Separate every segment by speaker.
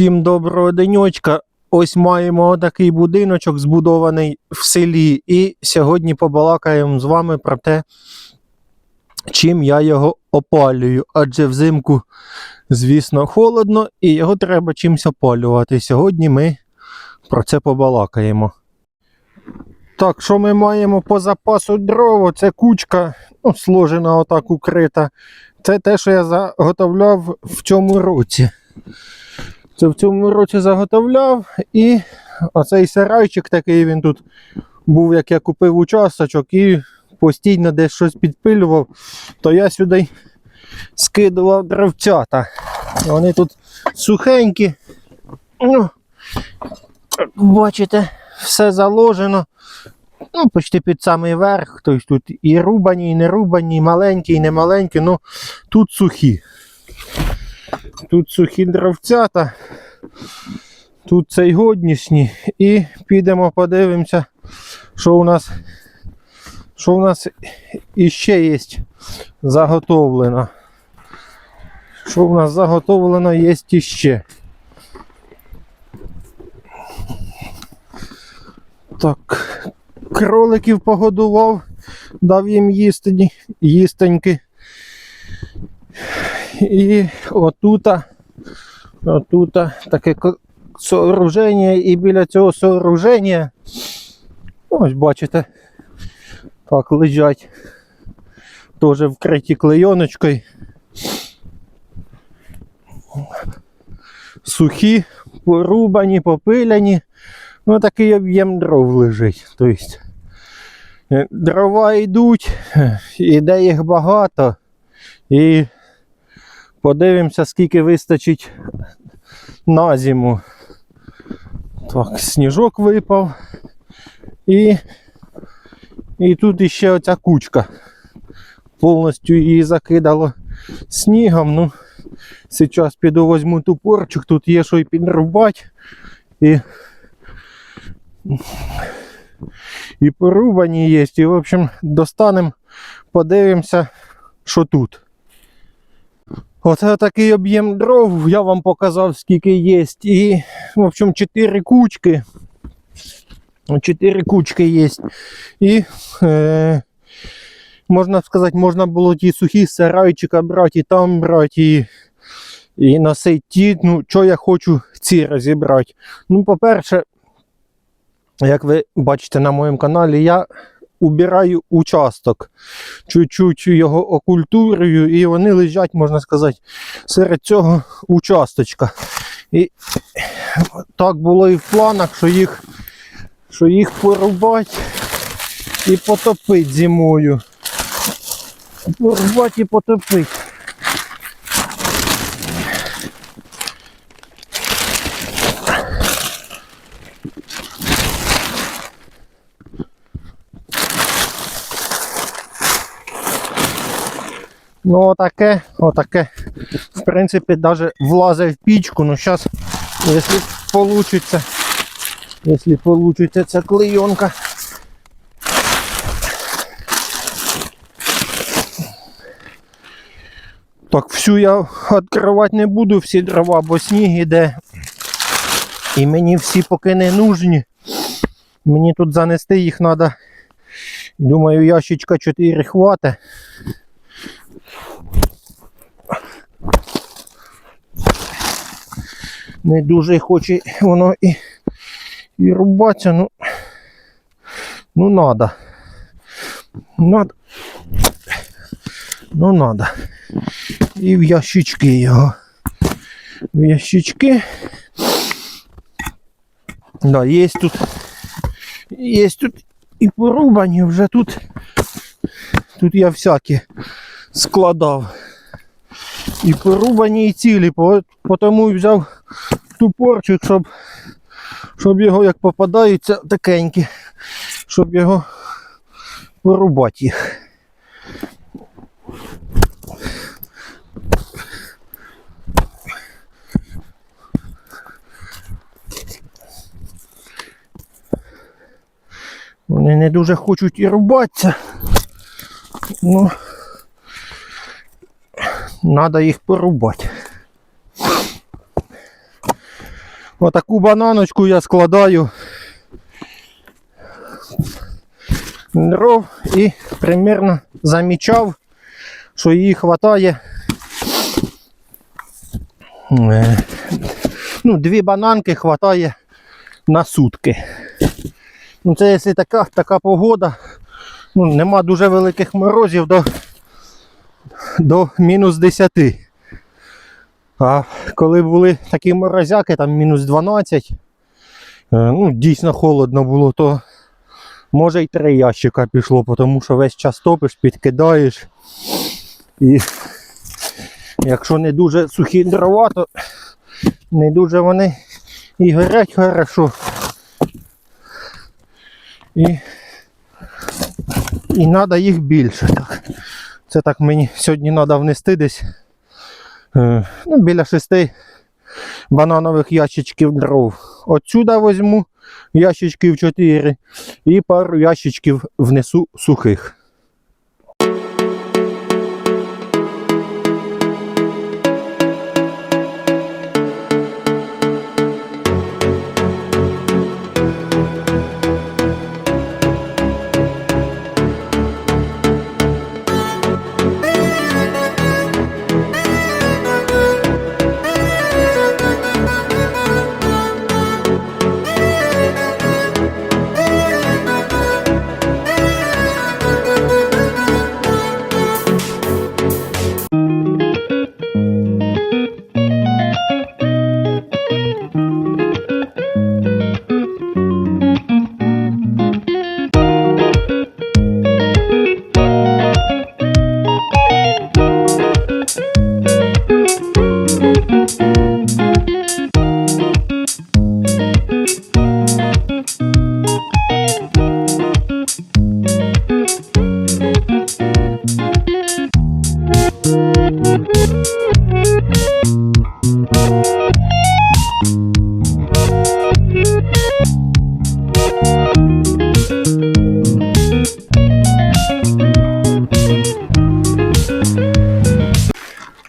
Speaker 1: Всім доброго денечка. Ось маємо такий будиночок, збудований в селі. І сьогодні побалакаємо з вами про те, чим я його опалюю. Адже взимку, звісно, холодно, і його треба чимось опалювати. Сьогодні ми про це побалакаємо. Так, що ми маємо по запасу дров? Це кучка, ну, сложена отак укрита. Це те, що я заготовляв в цьому році. Це в цьому році заготовляв і оцей сарайчик такий він тут був, як я купив участочок і постійно десь щось підпилював, то я сюди скидував дровцята. Вони тут сухенькі. Ну, бачите, все заложено. Ну, почти під самий верх. Тобто тут і рубані, і не рубані, і маленькі, і не маленькі, ну тут сухі. Тут сухі дровцята, тут цей годнішні. І підемо подивимося, що у нас що у нас іще є заготовлено. Що у нас заготовлено є іще. Так, кроликів погодував, дав їм їсти, їстеньки. І отута, отута таке сооруження, і біля цього сооруження, ось бачите, так лежать. Теж вкриті клейоночкою. Сухі, порубані, попиляні. Ну такий об'єм дров лежить. Тобто, е, дрова йдуть, іде їх багато. І подивимося, скільки вистачить на зиму. Так, сніжок випав. І, і тут іще оця кучка. Повністю її закидало снігом. Ну, зараз піду возьму тупорчик, тут є що і підрубати. І, і порубані є. І, в общем, достанемо, подивимося, що тут. Оце такий об'єм дров, я вам показав, скільки є. І, в общем, 4 кучки. 4 кучки є. І, е, можна сказати, можна було ті сухі сарайчика брати, і там брати, і, і носити. Ну, що я хочу ці розібрати. Ну, по-перше, як ви бачите на моєму каналі, я убираю участок. Чуть-чуть його окультурюю, і вони лежать, можна сказати, серед цього участочка. І так було і в планах, що їх, що їх порубати і потопити зимою. Порубати і потопити. Ну, отаке, отаке. В принципі, навіть влазить в пічку. Ну, зараз, якщо получиться, якщо получиться ця клейонка. Так, всю я відкривати не буду, всі дрова, бо сніг іде. І мені всі поки не нужні. Мені тут занести їх треба. Думаю, ящичка 4 хватить. Не дуже хоче воно і, і рубатися, ну, ну надо. Надо. Ну надо. І в ящички його. В ящички. Да, є тут. Є тут і порубані вже тут. Тут я всякі складав. І порубані, і цілі, тому і взяв тупорчик, щоб, щоб його як попадаються такенькі, щоб його порубати їх. Вони не дуже хочуть і рубатися. Ну, треба їх порубати. Отаку бананочку я складаю дров і примерно замічав, що її вистачає. Ну, дві бананки вистачає на сутки. Ну, це якщо така, така погода, ну, нема дуже великих морозів до, до мінус 10. А коли були такі морозяки, там мінус 12, е, ну, дійсно холодно було, то може й три ящика пішло, тому що весь час топиш, підкидаєш. І якщо не дуже сухі дрова, то не дуже вони і горять хорошо. І, і треба їх більше. Так. Це так мені сьогодні треба внести десь е, ну, біля шести бананових ящичків дров. Отсюда візьму ящичків 4 і пару ящичків внесу сухих.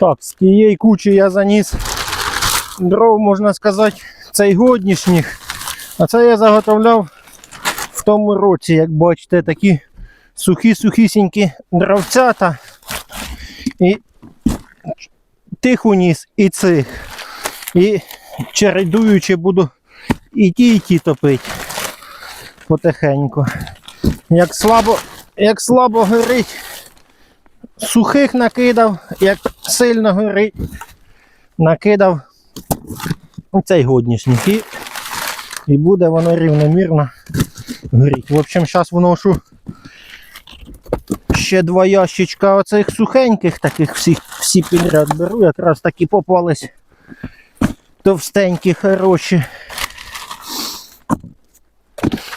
Speaker 1: Так, з тієї кучі я заніс дров, можна сказати, цей годнішніх. А це я заготовляв в тому році, як бачите, такі сухі-сухісінькі дровцята. І тих уніс, і цих. І чередуючи буду і ті, і ті топити потихеньку. Як слабо, як слабо горить, сухих накидав, як сильно горить, накидав цей годнішній. І, і буде воно рівномірно горіти. В общем, зараз вношу ще два ящичка оцих сухеньких, таких всіх всі підряд беру, якраз такі попались товстенькі, хороші.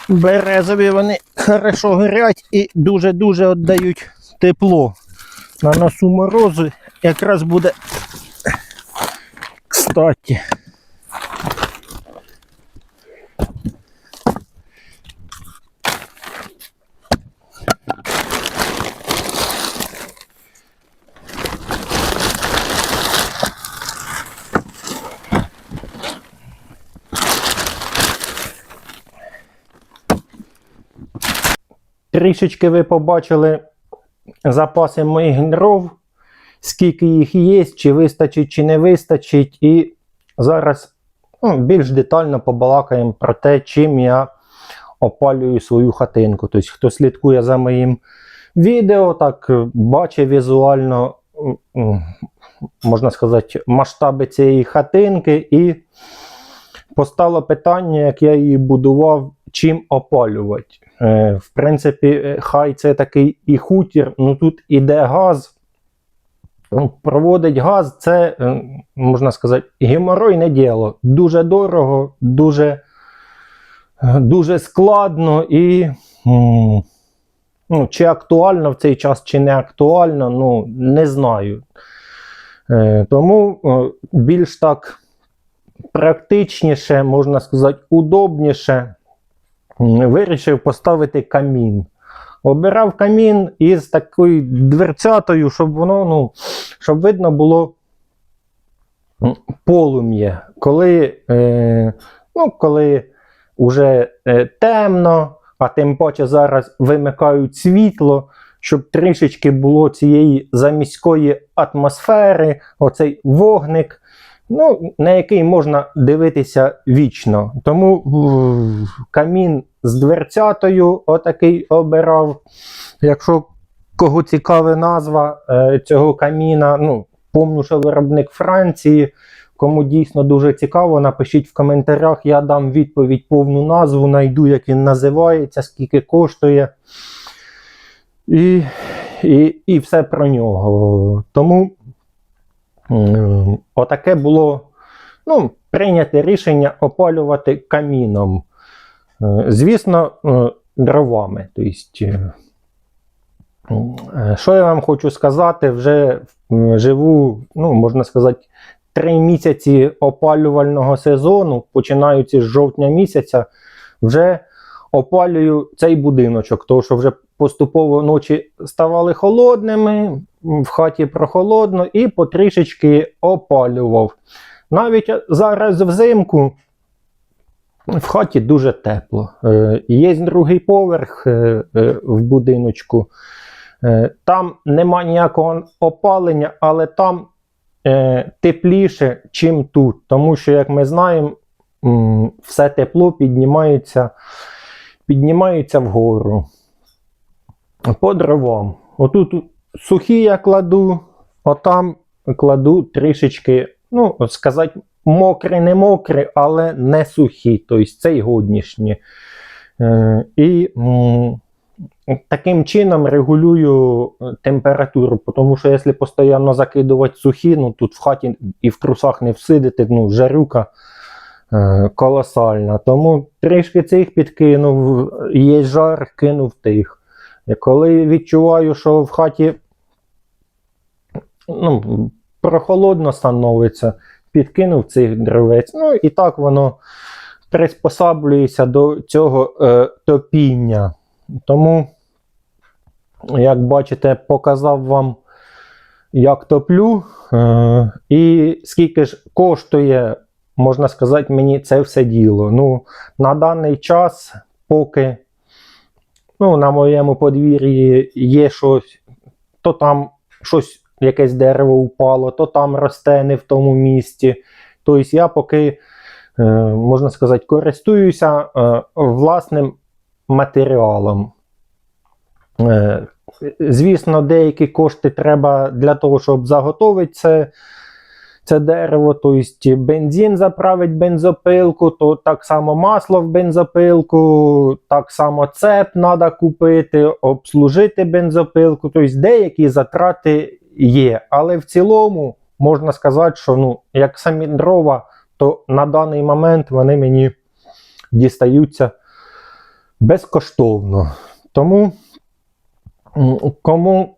Speaker 1: Березові вони хорошо горять і дуже-дуже віддають тепло. На носу морозу якраз буде кстати. Трішечки ви побачили запаси моїх дров, скільки їх є, чи вистачить, чи не вистачить. І зараз ну, більш детально побалакаємо про те, чим я опалюю свою хатинку. Тобто, хто слідкує за моїм відео, так бачить візуально, можна сказати, масштаби цієї хатинки. І постало питання, як я її будував, чим опалювати. Е, В принципі, е, хай це такий і хутір, ну тут іде газ. Ну, Проводить газ, це, е, можна сказати, геморойне діло. Дуже дорого, дуже, дуже складно і ну, чи актуально в цей час, чи не актуально, ну, не знаю. Тому більш так практичніше, можна сказати, удобніше вирішив поставити камін. Обирав камін із такою дверцятою, щоб воно, ну, щоб видно було полум'я, коли, е, ну, коли вже е, темно, а тим паче зараз вимикають світло, щоб трішечки було цієї заміської атмосфери, оцей вогник, ну, на який можна дивитися вічно. Тому камін з дверцятою отакий обирав. Якщо кого цікава назва е, цього каміна, ну, помню, що виробник Франції. Кому дійсно дуже цікаво, напишіть в коментарях, я дам відповідь повну назву, найду, як він називається, скільки коштує. І, і, і все про нього. Тому отаке було ну, прийняте рішення опалювати каміном. Е, Звісно, е, дровами. Тобто, е, Що я вам хочу сказати, вже живу, ну, можна сказати, три місяці опалювального сезону, починаючи з жовтня місяця, вже опалюю цей будиночок, тому що вже поступово ночі ставали холодними, в хаті прохолодно і потрішечки опалював. Навіть зараз взимку в хаті дуже тепло. Е, Є другий поверх е, е, в будиночку. Там нема ніякого опалення, але там тепліше, чим тут. Тому що, як ми знаємо, все тепло піднімається, піднімається вгору. По дровам. Отут сухі я кладу, отам кладу трішечки, ну, сказати, мокрі, не мокрі, але не сухі. Тобто це й годнішні. Е, і таким чином регулюю е, температуру, тому що якщо постійно закидувати сухі, ну тут в хаті і в трусах не всидити, ну жарюка е, колосальна. Тому трішки цих підкинув, є жар, кинув тих. Коли відчуваю, що в хаті ну, прохолодно становиться, підкинув цих дровець. Ну і так воно приспосаблюється до цього е, топіння. Тому, як бачите, показав вам, як топлю, е, і скільки ж коштує, можна сказати, мені це все діло. Ну, на даний час, поки ну, на моєму подвір'ї є щось, то там щось, якесь дерево впало, то там росте не в тому місці. Тобто я поки, е, можна сказати, користуюся е, власним матеріалом. Е, Звісно, деякі кошти треба для того, щоб заготовити це, це дерево. Тобто бензин заправить бензопилку, то так само масло в бензопилку, так само цеп треба купити, обслужити бензопилку. Тобто деякі затрати є. Але в цілому можна сказати, що ну, як самі дрова, то на даний момент вони мені дістаються безкоштовно. Тому кому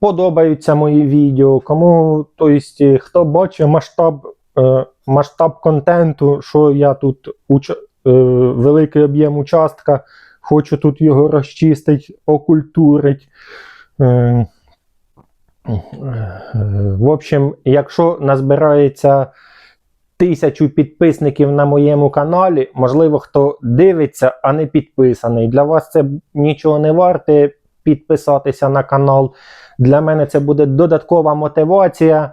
Speaker 1: подобаються мої відео, кому то есть, хто бачить масштаб, е, масштаб контенту, що я тут е, великий об'єм участка, хочу тут його розчистити, окультурити. В общем, якщо назбирається тисячу підписників на моєму каналі, можливо, хто дивиться, а не підписаний. Для вас це нічого не варте підписатися на канал. Для мене це буде додаткова мотивація.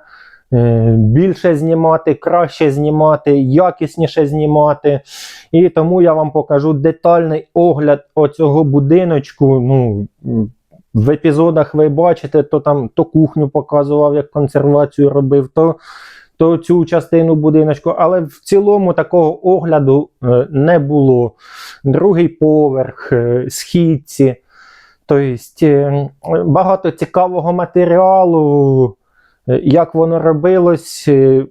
Speaker 1: е, Більше знімати, краще знімати, якісніше знімати. І тому я вам покажу детальний огляд оцього будиночку. Ну, в епізодах ви бачите, то там то кухню показував, як консервацію робив, то то цю частину будиночку, але в цілому такого огляду е, не було. Другий поверх, е, східці. Тобто е, багато цікавого матеріалу, е, як воно робилось. е,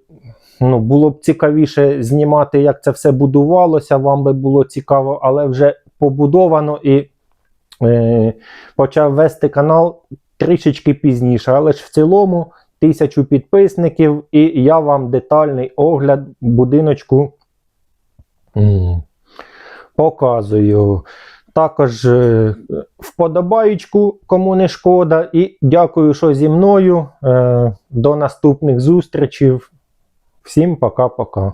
Speaker 1: Ну, було б цікавіше знімати, як це все будувалося, вам би було цікаво, але вже побудовано і почав вести канал трішечки пізніше. Але ж в цілому тисячу підписників, і я вам детальний огляд будиночку показую. Також е, вподобаючку, кому не шкода. І дякую, що зі мною. Е, До наступних зустрічей. Всім пока-пока.